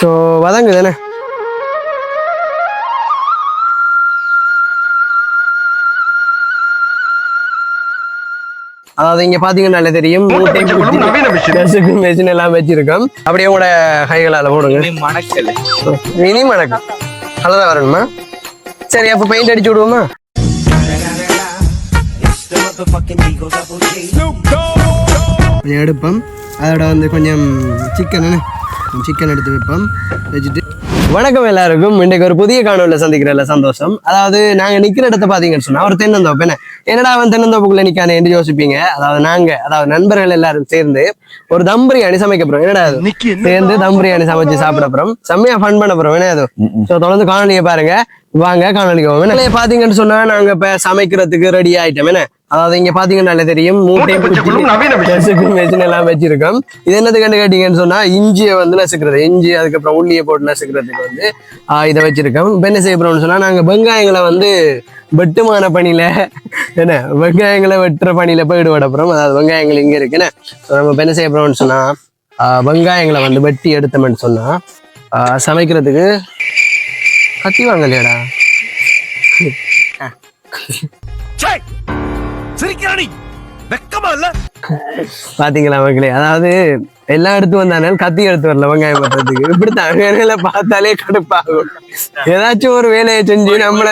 So வதங்கு தானே அதாவது இங்க பாத்தீங்கன்னா தெரியும். மெஷின் எல்லாம் வச்சிருக்கோம். அப்படியே உங்களோட கைகளால போடுங்க. மணக்கல். மினி மணக்கம் கலரா வரணுமா? சரி அப்ப பெயிண்ட் அடிச்சு விடுவோமா? கொஞ்சம் எடுப்போம். அதோட வந்து கொஞ்சம் சிக்கன் சிக்கன் எடுத்து வைப்போம். வச்சுட்டு வணக்கம் எல்லாருக்கும். இன்றைக்கு ஒரு புதிய காணொலியில் சந்திக்கிறதுல சந்தோஷம். அதாவது நாங்கள் நிற்கிற இடத்த பார்த்தீங்கன்னு சொன்னால் ஒரு தென்னந்தோப்பு என்ன? என்னடா அவன் தென்னந்தோப்புக்குள்ள நிக்கானே என்று யோசிப்பீங்க. அதாவது நாங்க அதாவது நண்பர்கள் எல்லாரும் சேர்ந்து ஒரு தம் பிரியாணி சமைக்க போறோம். என்னடா அது? சேர்ந்து தம் பிரியாணி சமைச்சு சாப்பிட போறோம். செம்மையா ஃபன் பண்ண போறோம். என்ன அது? ஸோ தொடர்ந்து காணொலியை பாருங்க. வாங்க காணொலிக்கு போவோம். பாத்தீங்கன்னு சொன்னா நாங்க இப்ப சமைக்கிறதுக்கு ரெடி ஆயிட்டோம். என்ன? அதாவது இங்க பாத்தீங்கன்னா தெரியும். மூட்டை குச்சி, மெஷின் எல்லாம் வச்சிருக்கோம். இது என்னது கண்டு கேட்டீங்கன்னு சொன்னா இஞ்சியை வந்து நசுக்கிறது. இஞ்சி அதுக்கப்புறம் உள்ளியை போட்டு நசுக்கிறதுக்கு வந்து ஆஹ் இதை வச்சிருக்கோம். இப்ப என்ன செய்ய போறோம்னு சொன்னா நாங்க வெங்காயங்களை வந்து வெட்டுமான பணியில. என்ன வெங்காயங்களை வெட்டுற பணியில போய் ஈடுபட அதாவது வெங்காயங்கள் இங்க இருக்கு என்ன? So நம்ம என்ன செய்ய போறோம்னு சொன்னா ஆஹ் வெங்காயங்களை வந்து வெட்டி எடுத்தோம்னு சொன்னா ஆஹ் சமைக்கிறதுக்கு கத்தி வாங்கலையாடா. சிரிக்கிறானி வெக்கமா இல்ல? பாத்தீங்களா மக்களே? அதாவது எல்லாம் எடுத்து வந்தாலும் கத்தி எடுத்து வரல வெங்காயம் பண்றதுக்கு இப்படித்தான். வேலையில பார்த்தாலே கடுப்பாகும். ஏதாச்சும் ஒரு வேலையை செஞ்சு நம்மள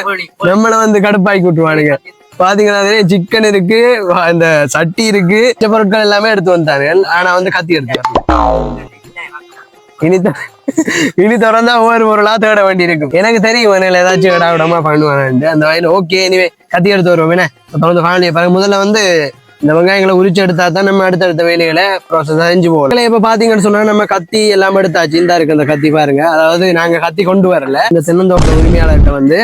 நம்மள வந்து கடுப்பாக்கி விட்டுருவானுங்க. பாத்தீங்கன்னா சிக்கன் இருக்கு அந்த சட்டி இருக்கு பொருட்கள் எல்லாமே எடுத்து வந்தாங்க ஆனா வந்து கத்தி எடுத்து வரல. இனி இனி திறந்தா ஒவ்வொரு பொருளா தேட வேண்டி இருக்கும் எனக்கு தெரியும் வேணையில ஏதாச்சும் விடா விடாம பண்ணுவானு அந்த வயல ஓகே இனிமே கத்தி எடுத்து வருவோம். என்ன? தொடர்ந்து ஃபேமிலியை பாருங்க. முதல்ல வந்து இந்த வெங்காயங்களை உரிச்சு எடுத்தா தான் நம்ம அடுத்தடுத்த வேலைகளை ப்ராசஸ் செஞ்சு போகலாம். இப்போ பார்த்தீங்கன்னு சொன்னா நம்ம கத்தி எல்லாம் எடுத்தாச்சு. இந்த இருக்கு அந்த கத்தி பாருங்க. அதாவது நாங்க கத்தி கொண்டு வரல. இந்த சின்னந்தோட்ட உரிமையாளர்கிட்ட வந்து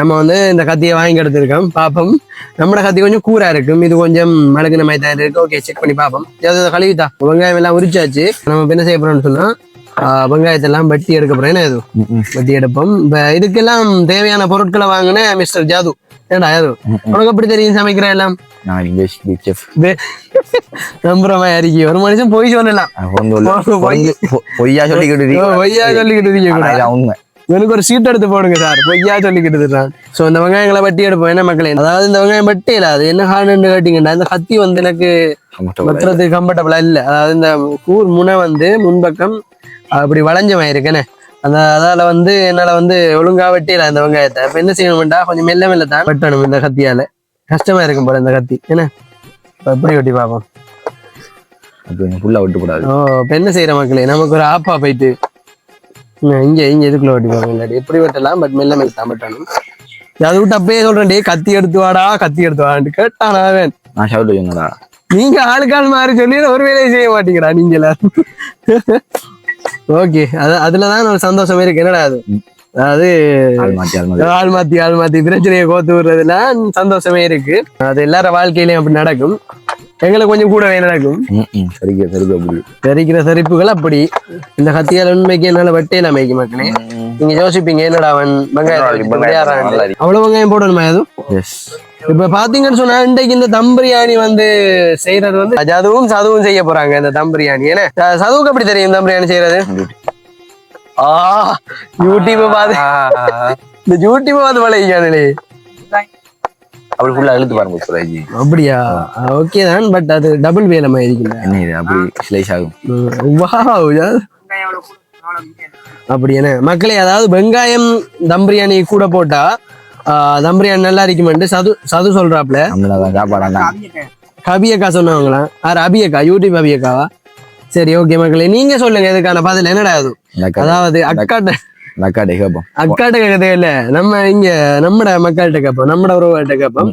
நம்ம வந்து இந்த கத்தியை வாங்கி எடுத்திருக்கோம். பார்ப்போம் நம்மளோட கத்தி கொஞ்சம் கூரா இருக்கும். இது கொஞ்சம் மிளகுன மாதிரி தான் இருக்கு. ஓகே செக் பண்ணி பார்ப்போம் ஏதாவது கழுவிதா வெங்காயம் எல்லாம் உரிச்சாச்சு. நம்ம என்ன செய்ய போறோம்னு சொன்னா ஆஹ் வெங்காயத்தை எல்லாம் வெட்டி எடுக்க போறோம் என்ன இது வெட்டி எடுப்போம். இப்ப இதுக்கெல்லாம் தேவையான பொருட்களை வாங்கின மிஸ்டர் ஜாது. ஏடா ஜாது உனக்கு எப்படி தெரியும் சமைக்கிற எல்லாம்? நான் இங்கிலீஷ் பிக் செஃப் வே- நம்புற மாதிரி அறிக்கை ஒரு மனுஷன் போய் சொல்லலாம். பொய்- பொய்யா சொல்லிக்கிட்டு. பொய்யா சொல்லிக்கிட்டு இருக்கீங்க உண்மை எனக்கு ஒரு சீட் எடுத்து போடுங்க சார் பொய்யா சொல்லிக்கிட்டு இருக்கான் சோ இந்த வெங்காயங்களை வெட்டி எடுப்போம். என்ன மக்களே? அதாவது இந்த வெங்காயம் வெட்டி இல்ல. அது என்ன காரணம்னு கேட்டீங்கன்னா இந்த கத்தி வந்து எனக்கு வெட்டுறதுக்கு கம்ஃபர்டபுளா இல்ல. அதாவது இந்த கூர் முனை வந்து முன்பக்கம் அப்படி வளைஞ்சமாக இருக்குன்னு அந்த அதால வந்து என்னால வந்து ஒழுங்கா வெட்டில அந்த வெங்காயத்தை. இப்ப என்ன செய்யணும்டா? கொஞ்சம் மெல்ல மெல்ல தான் வெட்டணும் இந்த கத்தியால. கஷ்டமா இருக்கும் போல இந்த கத்தி. என்ன? இப்ப எப்படி வெட்டி பார்ப்போம்? ஆ விட்டுக்கூடாது. ஓ இப்ப என்ன செய்யற மக்களே? நமக்கு ஒரு ஆப்பா போயிட்டு இங்க இங்க எதுக்குள்ள வெட்டி பார்ப்போம் இல்லாட்டி எப்படி வெட்டலாம்? பட் மெல்ல மெல்ல தான் வெட்டணும். அதை விட்டு அப்பயே சொல்றேன் டேய் கத்தி எடுத்து வாடா கத்தி எடுத்து வாடான்னு கேட்டான் அவன். நான் சொன்னேன்டா. நீங்க ஆளுக்கால் மாறி சொல்லி ஒரு வேலையை செய்ய மாட்டீங்கடா நீங்க எல்லாரும். ஓகே அது அதுலதான் ஒரு சந்தோஷம் இருக்கு என்னடா அது? அதாவது. ஆள் மாத்தி ஆள் மாத்தி. பிரச்சனையை கோத்து விடுறதுல சந்தோஷமே இருக்கு. அது எல்லார வாழ்க்கையிலயும் அப்படி நடக்கும். எங்களுக்கு கொஞ்சம் கூடவே நடக்கும். சரிங்க, சரிங்க, அப்படி. தெரிக்கிற சரிப்புகள் அப்படி. இந்த கத்தியால் உண்மைக்கு என்னால வெட்டையில அமைக்க மக்களே. நீங்க யோசிப்பீங்க என்னடா அவன் வெங்காயம். அவ்வளவு வெங்காயம் போடணுமா Yes. இப்ப பாத்தீங்கன்னு சொன்னா இன்றைக்கு இந்த தம் பிரியாணி வந்து செய்யறது வந்து அதுவும் சதுவும் செய்ய போறாங்க இந்த தம் பிரியாணி. ஏன்னா சதுவுக்கு எப்படி தெரியும் தம் பிரியாணி செய்யறது? ஆ யூடியூப் பார்த்து இந்த யூடியூப் பார்த்து பழகிக்கானே அப்படி ஆ இழுத்து பாருங்க சுராஜி. அப்படியா? ஓகே தான் பட் அது டபுள் வேலை இருக்குல்ல? என்ன இது? அப்படி slice ஆகும். வாவ் அப்படி என்ன? மக்களே அதாவது வெங்காயம் தம் பிரியாணி கூட போட்டா தம் பிரியாணி நல்லா இருக்குமெண்டு சது சது சொல்றாப்ல. சாப்பாடாண்டா கபியக்கா சொன்னவங்களா? ஆர் அபியக்கா? யூடியூப் அபியக்காவா? சரி ஓகே மக்களே நீங்க சொல்லுங்க இதுக்கான பதில் என்னடா அது? அதாவது அக்காட்ட அக்காட்ட கேட்போம் அக்காட்ட கேட்கதே இல்ல. நம்ம இங்க நம்மட மக்கள்கிட்ட கேட்போம் நம்மட உறவுகள்கிட்ட கேட்போம்.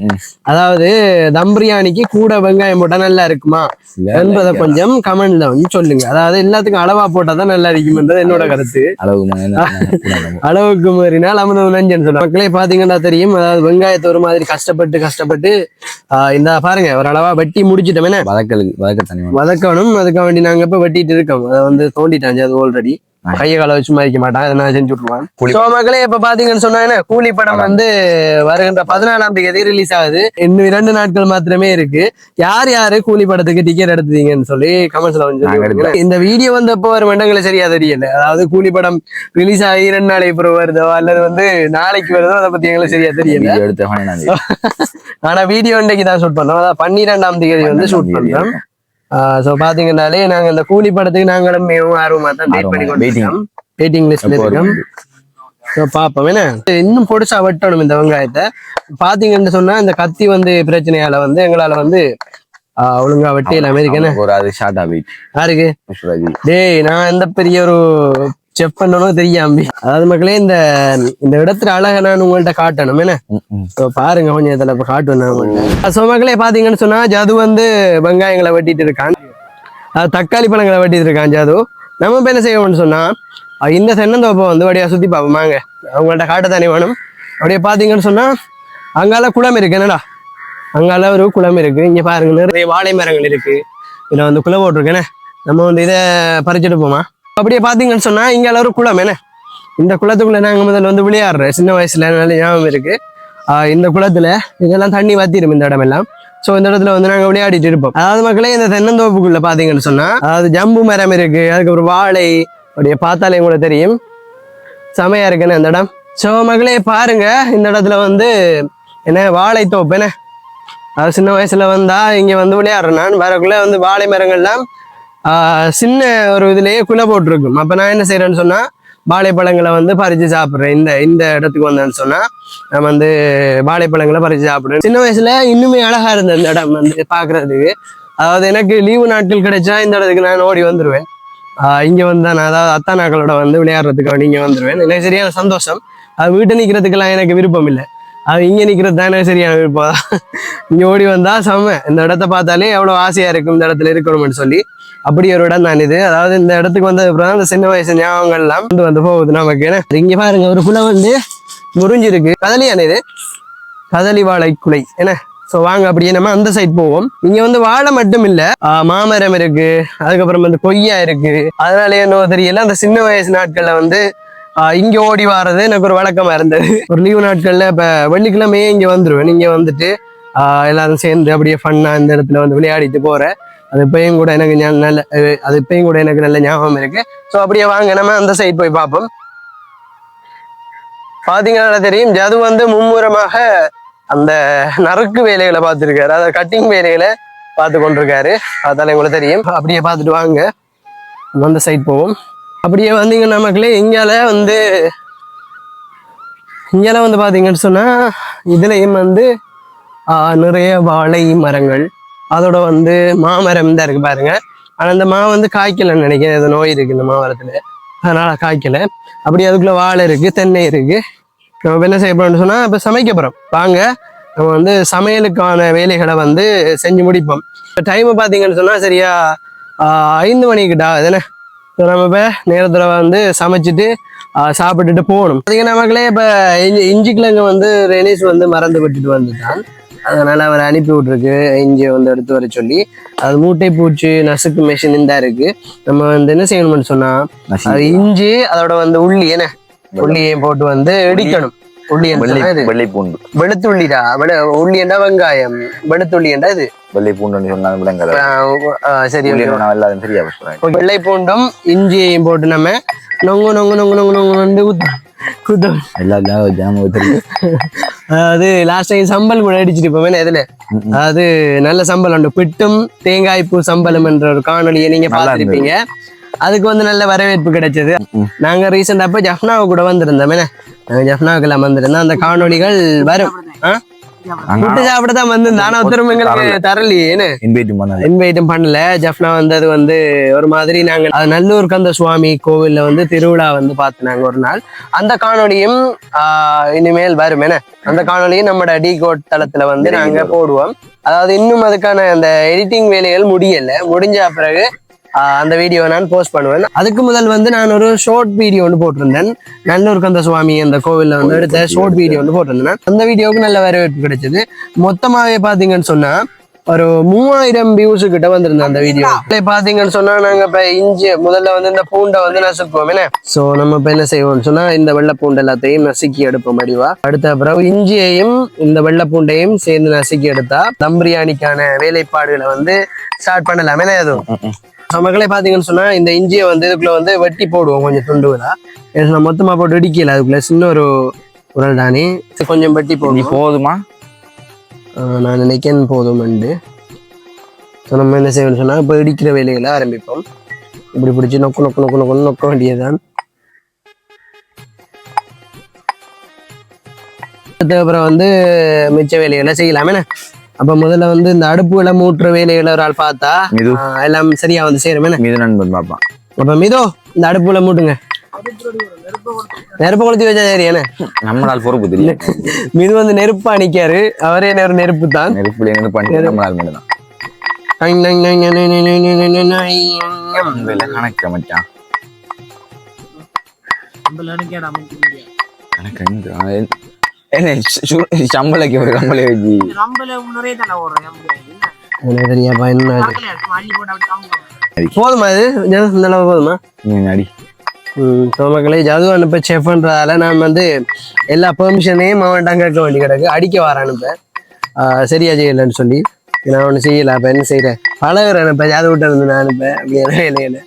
அதாவது தம் பிரியாணிக்கு கூட வெங்காயம் போட்டா நல்லா இருக்குமா? என்பதை கொஞ்சம் கமெண்ட்ல வந்து சொல்லுங்க. அதாவது எல்லாத்துக்கும் அளவா போட்டா தான் நல்லா இருக்கும்ன்றது என்னோட கருத்து. அளவு. அளவுக்கு மீறினால் அமிர்தம் நஞ்சன்னு சொல்லுவாங்க. மக்களே பாத்தீங்கன்னா தெரியும். அதாவது வெங்காயத்தை ஒரு மாதிரி கஷ்டப்பட்டு கஷ்டப்பட்டு இந்த பாருங்க ஒரு அளவா வெட்டி முடிச்சிட்டோம். என்ன? வதக்கலுக்கு வதக்க. வதக்கணும். அதுக்காக வேண்டி நாங்க இப்ப வெட்டிட்டு இருக்கோம். அதை வந்து தோண்டிட்டாங்க அது ஆல்ரெடி கையை கால வச்சு மதிக்க மாட்டான் அதை நான் செஞ்சு விட்டுருவான் சோ மக்களே இப்ப பாத்தீங்கன்னு சொன்னா கூலி படம் வந்து வருகின்ற பதினாலாம் தேதி ரிலீஸ் ஆகுது. இன்னும் இரண்டு நாட்கள் மாத்திரமே இருக்கு. யார் யாரு கூலி படத்துக்கு டிக்கெட் எடுத்தீங்கன்னு சொல்லி கமெண்ட்ஸ்ல வந்து. இந்த வீடியோ வந்து அப்போ ஒரு மண்டங்களை சரியா தெரியல. அதாவது கூலி படம் ரிலீஸ் ஆகி இரண்டு நாளைக்கு பிறகு வருதோ அல்லது வந்து நாளைக்கு வருதோ அதை பத்தி எங்களுக்கு சரியா தெரியல. ஆனா வீடியோ இன்றைக்கு தான் ஷூட் பண்றோம் அதாவது பன்னிரெண்டாம் தேதி வந்து ஷூட் பண்றோம். சோ பாத்தீங்கன்னாலே நாங்க இந்த கூலி படத்துக்கு நாங்களும் மிகவும் ஆர்வமா தான் வெயிட் பண்ணி. கொண்டிருக்கோம். வெயிட்டிங் லிஸ்ட்ல இருக்கோம். பாப்போம் என்ன? இன்னும் பொடிசா வெட்டணும் இந்த வெங்காயத்தை. பாத்தீங்கன்னு சொன்னா இந்த கத்தி வந்து பிரச்சனையால வந்து எங்களால வந்து ஒழுங்கா வெட்டியல அமெரிக்கன ஒரு அது ஷார்ட்டா வெயிட் யாருக்கு? டேய் நான் எந்த பெரிய ஒரு செப் பண்ணணும் தெரியாம அதாவது மக்களே இந்த இந்த இடத்துல அழகை நான் உங்கள்ட்ட காட்டணும் என்ன? பாருங்க கொஞ்சம் இதுல இப்ப காட்டுவேன். So, மக்களே பாத்தீங்கன்னு சொன்னா ஜது வந்து வெங்காயங்களை வெட்டிட்டு இருக்கான். தக்காளி பழங்களை வெட்டிட்டு இருக்கான் ஜது. நம்ம இப்ப என்ன செய்வோம்னு சொன்னா அஹ் இந்த தென்னந்தோப்பை வந்து வடியா சுத்தி பார்ப்போம் வாங்க. அவங்கள்ட்ட காட்ட தானே வேணும். அப்படியே பாத்தீங்கன்னு சொன்னா அங்கால குளம் இருக்கு என்னடா? அங்கால ஒரு குளம் இருக்கு. இங்க பாருங்க நிறைய வாழை மரங்கள் இருக்கு. இதுல வந்து குளம் போட்டிருக்கேனே நம்ம வந்து இதை பறிச்சுட்டு போமா அப்படியே பாத்தீங்கன்னு சொன்னா இங்கே ஒரு குளம் என்ன? இந்த குளத்துக்குள்ள நாங்க முதல்ல வந்து விளையாடுறோம் சின்ன வயசுல நல்ல ஞாபகம் இருக்கு. ஆஹ் இந்த குளத்துல இதெல்லாம் தண்ணி வத்திடும் இந்த இடமெல்லாம். சோ இந்த இடத்துல வந்து நாங்க விளையாடிட்டு இருப்போம். அதாவது மக்களே இந்த தென்னந்தோப்புக்குள்ள பாத்தீங்கன்னு சொன்னா அதாவது ஜம்பு மரம் இருக்கு அதுக்கப்புறம் வாழை அப்படியே பார்த்தாலே உங்களுக்கு தெரியும். செமையா இருக்குன்னு அந்த இடம்? சோ மக்களே பாருங்க இந்த இடத்துல வந்து என்ன வாழைத்தோப்பு என்ன? அது சின்ன வயசுல வந்தா இங்க வந்து விளையாடுறேன் நான். வரக்குள்ள வந்து வாழை மரங்கள்லாம் சின்ன ஒரு இதுலயே குலை போட்டிருக்கும். அப்போ நான் என்ன செய்யறேன்னு சொன்னா வாழைப்பழங்களை வந்து பறித்து சாப்பிட்றேன். இந்த இந்த இடத்துக்கு வந்தேன்னு சொன்னால் நான் வந்து வாழைப்பழங்களை பறித்து சாப்பிடுவேன் சின்ன வயசில் இன்னுமே அழகாக இருந்த இந்த இடம் வந்து பார்க்குறதுக்கு அதாவது எனக்கு லீவு நாட்கள் கிடைச்சா இந்த இடத்துக்கு நான் ஓடி வந்துடுவேன் இங்கே வந்தால் வந்து நான் அதாவது அத்தானாக்களோட வந்து விளையாடுறதுக்கு வேண்டி வந்துடுவேன் எனக்கு சரியான சந்தோஷம். அது வீட்டை நிற்கிறதுக்கெல்லாம் எனக்கு விருப்பம் இல்லை. அது இங்கே நிற்கிறது தானே சரியான விருப்பம். இங்கே ஓடி வந்தால் செம்ம இந்த இடத்த பார்த்தாலே எவ்வளோ ஆசையாக இருக்கும் இந்த இடத்துல இருக்கணும்னு சொல்லி. அப்படி ஒரு இடம் தான் இது. அதாவது இந்த இடத்துக்கு வந்தது அப்புறம் அந்த சின்ன வயசு ஞாபகங்கள்லாம் வந்து வந்து போகுது நமக்கு ஏன்னா இங்க பாருங்க ஒரு குலை வந்து முறிஞ்சிருக்கு. கதலியான இது. கதலி வாழை குலை என்ன? ஸோ வாங்க அப்படியே நம்ம அந்த சைட் போவோம். இங்க வந்து வாழை மட்டும் இல்ல மாமரம் இருக்கு அதுக்கப்புறம் வந்து கொய்யா இருக்கு. அதனால என்னவோ தெரியல அந்த சின்ன வயசு நாட்கள்ல வந்து இங்கே இங்க ஓடி வாரது எனக்கு ஒரு வழக்கமா இருந்தது. ஒரு லீவு நாட்கள்ல இப்ப வெள்ளிக்கிழமையே இங்க வந்துருவேன். இங்க வந்துட்டு எல்லாரும் சேர்ந்து அப்படியே ஃபன்னா இந்த இடத்துல வந்து விளையாடிட்டு போறேன். அது இப்பயும் கூட எனக்கு நல்ல அது இப்பயும் கூட எனக்கு நல்ல ஞாபகம் இருக்கு. ஸோ அப்படியே வாங்க நம்ம அந்த சைட் போய் பார்ப்போம். பாத்தீங்கன்னா தெரியும் ஜது வந்து மும்முரமாக அந்த நறுக்கு வேலைகளை பார்த்துருக்காரு. அதாவது கட்டிங் வேலைகளை பார்த்து கொண்டிருக்காரு. அதால உங்களுக்கு தெரியும். அப்படியே பார்த்துட்டு வாங்க. அந்த சைட் போவோம். அப்படியே வந்தீங்கன்னா மக்களே இங்கால வந்து இங்கால வந்து பார்த்தீங்கன்னு சொன்னா இதுலேயும் வந்து ஆஹ், நிறைய வாழை மரங்கள் அதோட வந்து மாமரம் தான் இருக்கு பாருங்க. ஆனால் இந்த மா வந்து காய்க்கலன்னு நினைக்கிறேன். ஏதோ நோய் இருக்கு இந்த மாமரத்துல. அதனால காய்க்கல. அப்படி அதுக்குள்ள வாழை இருக்கு தென்னை இருக்கு. நம்ம என்ன செய்ய போறோம்னு சொன்னா இப்ப சமைக்க போறோம். வாங்க நம்ம வந்து சமையலுக்கான வேலைகளை வந்து செஞ்சு முடிப்போம். டைம் பார்த்தீங்கன்னு சொன்னா சரியா ஐந்து மணிக்கிட்டா ஆகுது என்ன? நம்ம இப்போ நேரத்தில் வந்து சமைச்சிட்டு சாப்பிட்டுட்டு போகணும். பார்த்தீங்கன்னா மக்களே இப்போ இஞ்சி இஞ்சி கிழங்கு வந்து ரெனிஸ் வந்து மறந்து விட்டுட்டு வந்துட்டான். அதனால அவர் அனுப்பி விட்டுருக்கு இஞ்சியை வந்து எடுத்து வர சொல்லி அது மூட்டை பூச்சி நசுக்கு மெஷின் இந்த இருக்கு நம்ம வந்து என்ன செய்யணும்னு சொன்னா அது இஞ்சி அதோட வந்து உள்ளி என்ன உள்ளியையும் போட்டு வந்து இடிக்கணும் உள்ளி வெள்ளை என்ன இது வெள்ளை பூண்டு வெளுத்துள்ளிடா வெள உள்ளி என்றா வெங்காயம் வெளுத்துள்ளி என்றா இது வெள்ளை பூண்டுன்னு சொன்னாலும் விளங்காது ஆஹ் ஆஹ் சரி வெள்ளை பூண்டும் இஞ்சியையும் போட்டு நம்ம நொங்கு நொங்கு நொங்கு நொங்கு நொங்கு வந்து குத்து குத்தம். எல்லாரும் ஜாம அதாவது லாஸ்ட் டைம் சம்பல் கூட அடிச்சிட்டு போவேன் இதுல? அதாவது நல்ல சம்பல் உண்டு. பிட்டும் தேங்காய் பூ சம்பளம் என்ற ஒரு காணொலியை நீங்க பார்த்திருப்பீங்க. அதுக்கு வந்து நல்ல வரவேற்பு கிடைச்சது. நாங்க ரீசெண்டா அப்ப ஜஃப்னாவை கூட வந்திருந்தோம் என்ன? நாங்க ஜஃப்னாவுக்கு எல்லாம் வந்திருந்தோம். அந்த காணொளிகள் வரும். ஆ? புட்டு சாப்பிட தான் ஒருத்தரும் எங்களுக்கு பண்ணல. இன்வைட்டும் பண்ணல. ஜஃப்னா வந்தது வந்து ஒரு மாதிரி நாங்க நல்லூர் கந்த சுவாமி கோவில்ல வந்து திருவிழா வந்து பார்த்து ஒரு நாள். அந்த காணொளியும் ஆஹ், இனிமேல் வரும். என்ன? அந்த காணொளியும் நம்மட டி கோட் தளத்துல வந்து நாங்க போடுவோம். அதாவது இன்னும் அதுக்கான அந்த எடிட்டிங் வேலைகள் முடியல. முடிஞ்ச பிறகு அந்த வீடியோ நான் போஸ்ட் பண்ணுவேன். அதுக்கு முதல் வந்து நான் ஒரு ஷார்ட் வீடியோ ஒன்று போட்டிருந்தேன். நல்லூர் கந்த சுவாமி அந்த கோவில்ல வந்து எடுத்த ஷார்ட் வீடியோ ஒன்று போட்டிருந்தேன். அந்த வீடியோவுக்கு நல்ல வரவேற்பு கிடைச்சது. மொத்தமாவே பாத்தீங்கன்னு சொன்னா ஒரு மூவாயிரம் வியூஸ் கிட்ட வந்திருந்தோம் அந்த வீடியோ பாத்தீங்கன்னு சொன்னா நாங்க இப்ப இஞ்சி முதல்ல வந்து இந்த பூண்டை வந்து நசுக்குவோம் என்ன? சோ நம்ம இப்ப என்ன செய்வோம்னு சொன்னா இந்த வெள்ளை பூண்டு எல்லாத்தையும் நசுக்கி எடுப்போம் வடிவா அடுத்த பிறகு இஞ்சியையும் இந்த வெள்ளை பூண்டையும் சேர்ந்து நசுக்கி எடுத்தா தம் பிரியாணிக்கான வேலைப்பாடுகளை வந்து ஸ்டார்ட் பண்ணலாம் எதுவும் மக்களே பாத்தீங்கன்னு சொன்னா இந்த இஞ்சியை வந்து இதுக்குள்ள வந்து வெட்டி போடுவோம் கொஞ்சம் துண்டுகளா ஏன்னா மொத்தமா போட்டு இடிக்கல அதுக்குள்ள சின்ன ஒரு உரல் தானே. கொஞ்சம் வெட்டி நீ போடுவோம். போதுமா? நான் நினைக்கிறேன் போதும் உண்டு ஸோ நம்ம என்ன செய்யணும்னு சொன்னால் இப்போ இடிக்கிற வேலைகளை ஆரம்பிப்போம். இப்படி பிடிச்சி நொக்கு நொக்கு நொக்கு நொக்கு நொக்க வேண்டியதுதான். அதுக்கப்புறம் வந்து மிச்ச வேலைகளை செய்யலாமே. அப்போ முதல்ல வந்து இந்த அடுப்புகளை மூட்டுற வேலைகளை ஒரு ஆள் பார்த்தா எல்லாம் சரியா வந்து சேருமே மிது நண்பன் பாப்பான் அப்போ மிதோ இந்த அடுப்புல மூட்டுங்க நெருப்பு கொளுத்தி வச்சா சரி என்ன நம்மளால் பொறுப்பு தெரியும் மிது வந்து நெருப்பா நிக்காரு அவரே ஒரு நெருப்பு தான் நெருப்புல இருந்து பண்ணி நம்மளால் மட்டும்தான் உங்களை கணக்க மச்சான் கணக்கு என்ன சம்பளைக்கு ஒரு கம்பளை வச்சு. என்ன. போதுமா இது? இந்த அளவு போதுமா? அடி. மக்களே ஜது அனுப்ப செஃப்ன்றதால நான் வந்து எல்லா பெர்மிஷனையும் அவன்கிட்ட கேட்க வேண்டி கிடக்கு. அடிக்க வர அனுப்ப. சரியா செய்யலைன்னு சொல்லி. நான் ஒன்றும் செய்யல அப்போ என்ன செய்கிறேன் பழகுற அனுப்ப. ஜாது விட்டு இருந்து நான் அனுப்ப. அப்படி எதுவும் வேலையில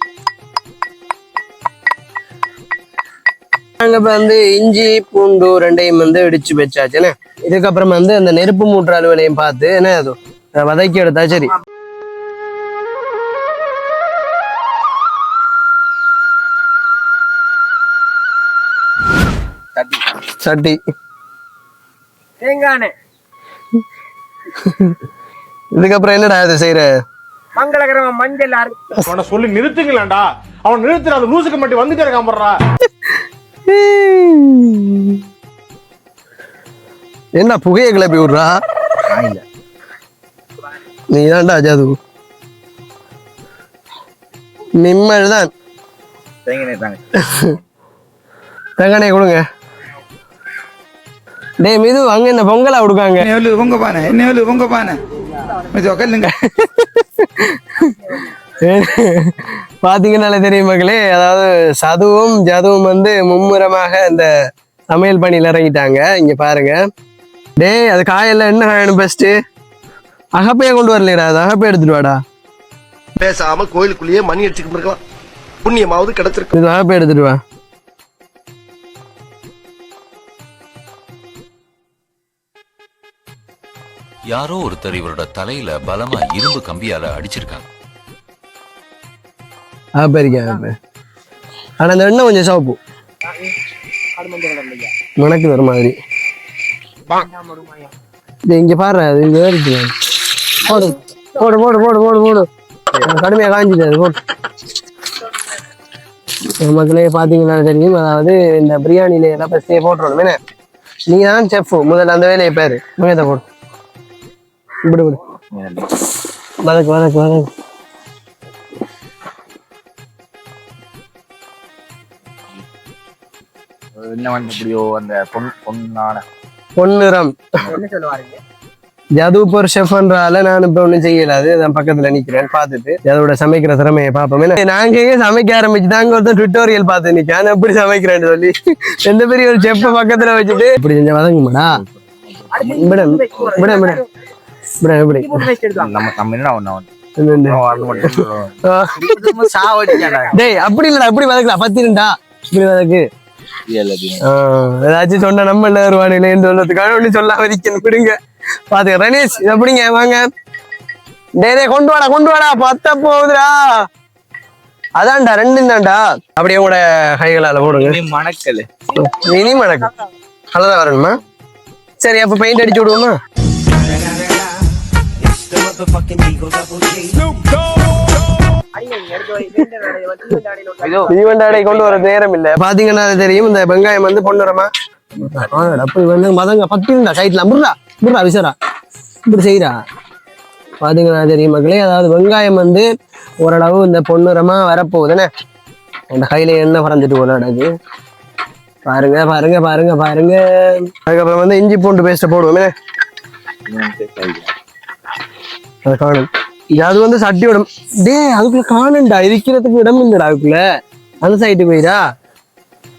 நாங்கள் இப்போ வந்து இஞ்சி பூண்டு ரெண்டையும் வந்து இடிச்சு வச்சாச்சுன்னு இதுக்கப்புறம் வந்து அந்த நெருப்பு மூட்டுற அலுவலையும் பார்த்து என்ன அது? வதக்கி எடுத்தா சரி. சட்டி. தேங்கானே இதுக்கப்புறம் என்னடா இது செய்யற மங்களகரமா மஞ்சள் சொல்லி நிறுத்துங்களேன்டா அவன் நிறுத்துற அந்த லூசுக்கு மட்டும் வந்துட்டே இருக்கான் போடுறா. என்ன புகையை கிளப்பி விடுறா? நீ தான்டா ஜது நிம்மள் தான் தேங்க தாங்க தங்கனே கொடுங்க. டேய் மிது அங்க என்ன பொங்கலா கொடுக்காங்க? பொங்க பானை என்ன பொங்க பானை. கொஞ்சம் உட்காருங்க பாத்தீங்கன்னாலே தெரியும் மக்களே அதாவது சதுவும் ஜதுவும் வந்து மும்முரமாக இந்த சமையல் பணியில் இறங்கிட்டாங்க. இங்க பாருங்க. டேய் அது காயெல்லாம் என்ன காயணும் ஃபர்ஸ்ட் அகப்பையை கொண்டு வரலையடா அது அகப்பை எடுத்துட்டு வாடா. பேசாம கோயிலுக்குள்ளேயே மணி அடிச்சுக்கிட்டு இருக்கலாம். புண்ணியமாவது கிடைச்சிருக்கு. இது அகப்பை எடுத்துட்டு வா. யாரோ ஒருத்தர் இவரோட தலையில பலமா இரும்பு கம்பியால அடிச்சிருக்காங்க. ஆ இருக்கா ஆனால் அந்த எண்ணெய் கொஞ்சம் சவப்பு. உனக்கு வர மாதிரி. இது இங்கே பாரு அது இங்கே வருது போடு போடு போடு போடு போடு போடு. கடுமையாக காஞ்சிட்டு அது போடு. மக்களே பார்த்தீங்கன்னா தெரியும். அதாவது இந்த பிரியாணியில எல்லாம் ஃபஸ்ட்டே போட்டுருவோம் என்ன? நீங்க தான் செஃப் முதல்ல அந்த வேலையை பேரு. முயத்தை போடு. இப்படி விடு. வதக்கு வதக்கு வதக்கு என்ன வந்து இப்படியோ அந்த பொன் பொன்னான. பொன்னிறம். என்ன சொல்லுவாருங்க? ஜது இப்போ ஒரு ஷெஃப்ன்றால நான் இப்போ ஒன்றும் செய்யலாது நான் பக்கத்துல நிக்கிறேன் பார்த்துட்டு. அதோட சமைக்கிற திறமையை பார்ப்போம். நாங்க எங்க சமைக்க ஆரம்பிச்சு தாங்க ஒருத்தன் டுட்டோரியல் பார்த்து நிற்கான் எப்படி சமைக்கிறேன்னு சொல்லி. எந்த பெரிய ஒரு செஃப் பக்கத்துல வச்சுட்டு. இப்படி செஞ்சா வதங்குமாடா? விட விட விட. விட இப்படி நம்ம? அது ஆ. டேய் அப்படி இல்லடா அப்படி வதக்கலாம் பத்திருண்டா. இப்படி வதக்கு. ஏதாச்சும் சொன்ன நம்ம என்ன வருவானில்லைன்னு சொல்றதுக்காக ஒண்ணு சொல்லாம இருக்கணும் விடுங்க. பாத்துக்க ரனேஷ் இதை பிடிங்க வாங்க. டேய் டேய், கொண்டு வாடா கொண்டு வாடா பத்த போகுதுடா. அதான்டா ரெண்டு தான்டா. அப்படியே உங்களோட கைகளால போடுங்க. மணக்கல். இனி மணக்கம் கலரா வரணுமா? சரி அப்ப பெயிண்ட் அடிச்சு விடுவோமா? தீவண்டாடை கொண்டு வர நேரம் இல்ல. பாத்தீங்கன்னா தெரியும் இந்த வெங்காயம் வந்து பொண்ணுறமா அப்படி வந்து மதங்க பத்திருந்தா சைட்ல. முடுறா முடுறா விசரா. இப்படி செய்யறா பாத்தீங்கன்னா தெரியும் மக்களே அதாவது வெங்காயம் வந்து ஓரளவு இந்த பொண்ணுரமா வரப்போகுதுன்னு அந்த கையில எண்ணெய் பறந்துட்டு போல நடக்கு பாருங்க பாருங்க பாருங்க பாருங்க. அதுக்கப்புறம் வந்து இஞ்சி பூண்டு பேஸ்ட்டை போடுவோமே அது காணும். அது வந்து சட்டியோட டே அதுக்குள்ள காணண்டா இருக்கிறதுக்கு இடம் இல்லடா அதுக்குள்ள. அந்த சைட்டு போயிடா.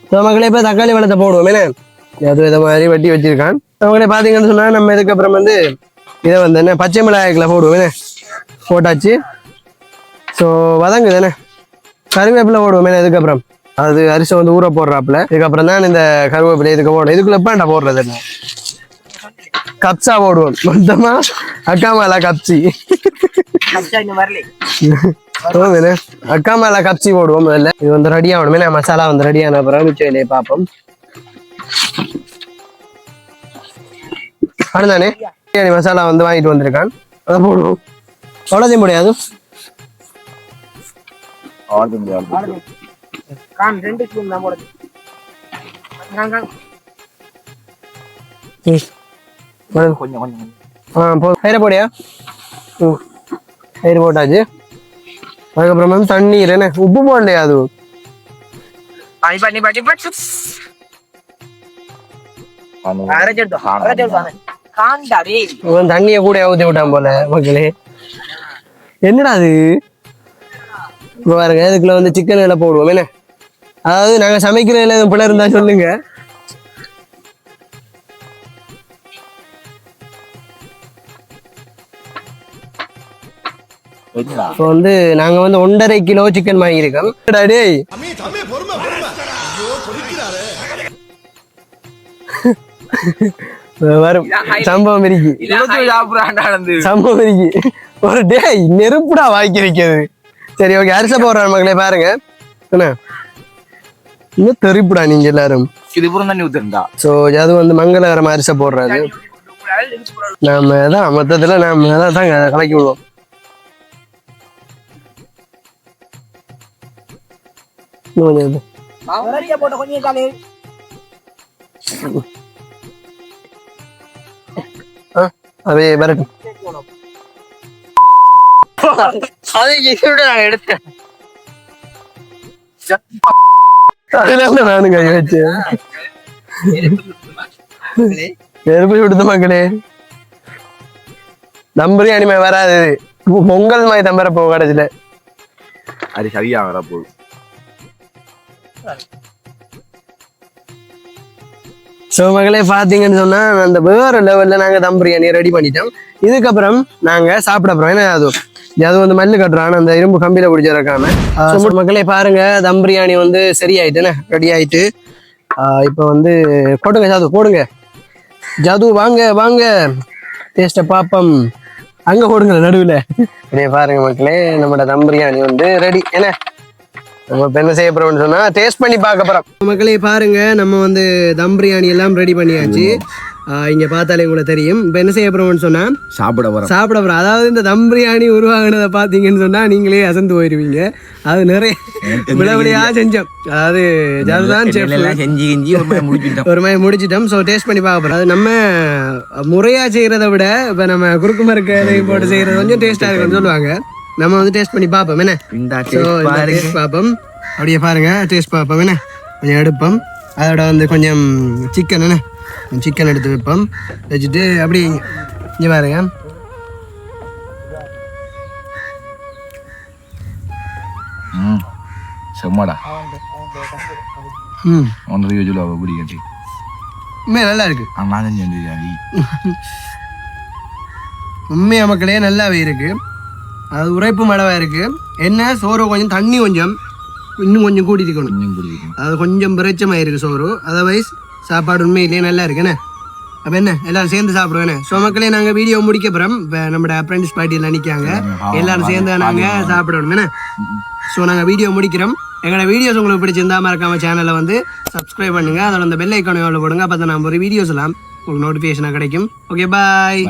ஸோ மக்களே இப்போ தக்காளி வளத்தை போடுவோம் என்ன? அது இதை மாதிரி வெட்டி வச்சிருக்கான். மக்களே பார்த்தீங்கன்னு சொன்னா நம்ம இதுக்கப்புறம் வந்து இதை வந்து என்ன பச்சை மிளகாய்க்குள்ள போடுவோம் என்ன? போட்டாச்சு. ஸோ வதங்குது என்ன? கருவேப்பிலை போடுவோம் என்ன? இதுக்கப்புறம். அது அரிசி வந்து ஊற போடுறாப்புல. இதுக்கப்புறம் தான் இந்த கருவேப்பிலை இதுக்கு போடுறோம் இதுக்குள்ள எப்பண்டா போடுறது என்ன? கப்சா போடுவோம். மொத்தமா அக்கா கப்சி. அக்கா மேல கப்சி போடுவோம் முதல்ல. இது வந்து ரெடி ஆகணுமே. நான் மசாலா வந்து ரெடி ஆன அப்புறம் மிச்ச வேலையை பார்ப்போம். அதுதானே பிரியாணி மசாலா வந்து வாங்கிட்டு வந்திருக்கான். அதை போடுவோம். அவ்வளோதையும் முடியாது. கொஞ்சம் கொஞ்சம் ஆ போ. பயிரை போடியா ம். பயிர் போட்டாச்சு. அதுக்கப்புறம் வந்து தண்ணீர் என்ன? உப்பு போடலையா அது? தண்ணியை கூட ஊற்றி விட்டான் போல மக்களே. என்னடா அது? இப்போ பாருங்க இதுக்குள்ள வந்து சிக்கன் எல்லாம் போடுவோம் என்ன? அதாவது நாங்க சமைக்கிறதுல எதுவும் பிள்ளை இருந்தா சொல்லுங்க. இப்போ வந்து நாங்க வந்து ஒன்றரை கிலோ சிக்கன் வாங்கியிருக்கோம். டேய்? வரும். சம்பவம் இருக்கு. சம்பவம் இருக்கு. ஒரு டேய் நெருப்புடா வாக்கி வைக்கிறது. சரி ஓகே அரிசை போடுறான் மகளே பாருங்க. என்ன? இன்னும் தெறிப்புடா நீங்க எல்லாரும்? இது தண்ணி ஸோ அது வந்து மங்களகரம் அரிசை போடுறாரு. நாம தான் மொத்தத்துல நாம தான் கலக்கி விடுவோம். கொஞ்சம் போட்ட கொஞ்சம் காலு. வரட்டும் அது இதோட நான் எடுத்தேன். அதனால நானும் கை வச்சேன் நெருப்பு விடுத்த மக்களே. நம்பரே அனிமே வராது. பொங்கல் மாதிரி தம்பர போ கடைசியில. அது சரியா வர போகுது ஸோ மகளே பார்த்தீங்கன்னு சொன்னா அந்த வேற லெவல்ல நாங்க தம் பிரியாணி ரெடி பண்ணிட்டோம். இதுக்கப்புறம் நாங்க சாப்பிட போறோம். ஏன்னா அது அது வந்து மல்லு கட்டுறான் அந்த இரும்பு கம்பியில பிடிச்சிருக்காம. ஸோ மக்களே பாருங்க தம் பிரியாணி வந்து சரியாயிட்டுண்ணே ரெடி ஆயிட்டு ஆஹ் இப்போ வந்து போடுங்க ஜாது போடுங்க. ஜாது வாங்க வாங்க. டேஸ்ட்டை பார்ப்போம் அங்க போடுங்க நடுவில். அப்படியே பாருங்க மக்களே நம்மளோட தம் பிரியாணி வந்து ரெடி என்ன? நம்ம இப்ப என்ன செய்ய போறோம்னு சொன்னா டேஸ்ட் பண்ணி பார்க்க போறோம். மக்களே பாருங்க நம்ம வந்து தம் பிரியாணி எல்லாம் ரெடி பண்ணியாச்சு. இங்க பார்த்தாலே உங்களுக்கு தெரியும். இப்ப என்ன செய்ய போறோம்னு சொன்னா சாப்பிட வர சாப்பிட போறோம். அதாவது இந்த தம் பிரியாணி உருவாகினதை பார்த்தீங்கன்னு சொன்னா நீங்களே அசந்து போயிருவீங்க. அது நிறைய விளவழியா செஞ்சோம். அதாவது அதுதான் செஞ்சு செஞ்சு ஒரு மாதிரி முடிச்சுட்டோம் ஒரு மாதிரி முடிச்சிட்டோம். ஸோ டேஸ்ட் பண்ணி பார்க்க போறோம். அது நம்ம முறையா செய்யறதை விட இப்ப நம்ம குறுக்கு மறுக்க போட்டு செய்யறது கொஞ்சம் டேஸ்டா இருக்கும்னு சொல்லுவாங்க. நம்ம வந்து டேஸ்ட் பண்ணி பார்ப்போம் என்ன? டேஸ்ட் பார்ப்போம். அப்படியே பாருங்க டேஸ்ட் பார்ப்போம் என்ன? கொஞ்சம் எடுப்போம். அதோட வந்து கொஞ்சம் சிக்கன் என்ன? சிக்கன் எடுத்து வைப்போம். வச்சுட்டு அப்படியே இங்கே பாருங்க. செம்மடா. ம். ஒன்றரை சொல்லுவா குடி கட்டி நல்லா இருக்கு. நான் செஞ்சு அடி உண்மையா மக்களே நல்லாவே இருக்கு. அது உரைப்பு மடவா இருக்கு. என்ன சோறு கொஞ்சம் தண்ணி கொஞ்சம். இன்னும் கொஞ்சம் இருக்கணும். குடிக்கணும் அது கொஞ்சம் பிரச்சமாக இருக்கு சோறு. அதர்வைஸ் சாப்பாடு உண்மையிலேயே நல்லா இருக்குண்ணே அப்போ என்ன? எல்லாரும் சேர்ந்து சாப்பிடுவேண்ணே ஸோ மக்களே நாங்கள் வீடியோ முடிக்க போகிறோம் இப்போ நம்மளோட அப்ரெண்டிஸ் பார்ட்டியில் நிற்காங்க எல்லாரும் சேர்ந்து நாங்கள் சாப்பிடணும். என்ன? ஸோ நாங்கள் வீடியோ முடிக்கிறோம். எங்களோட வீடியோஸ் உங்களுக்கு பிடிச்சிருந்தா மறக்காம சேனலை வந்து சப்ஸ்கிரைப் பண்ணுங்க. அதோட அந்த பெல் ஐக்கானை போடுங்க. அப்போ தான் நம்ம ஒரு வீடியோஸ் எல்லாம் உங்களுக்கு நோட்டிஃபிகேஷனாக கிடைக்கும். Okay bye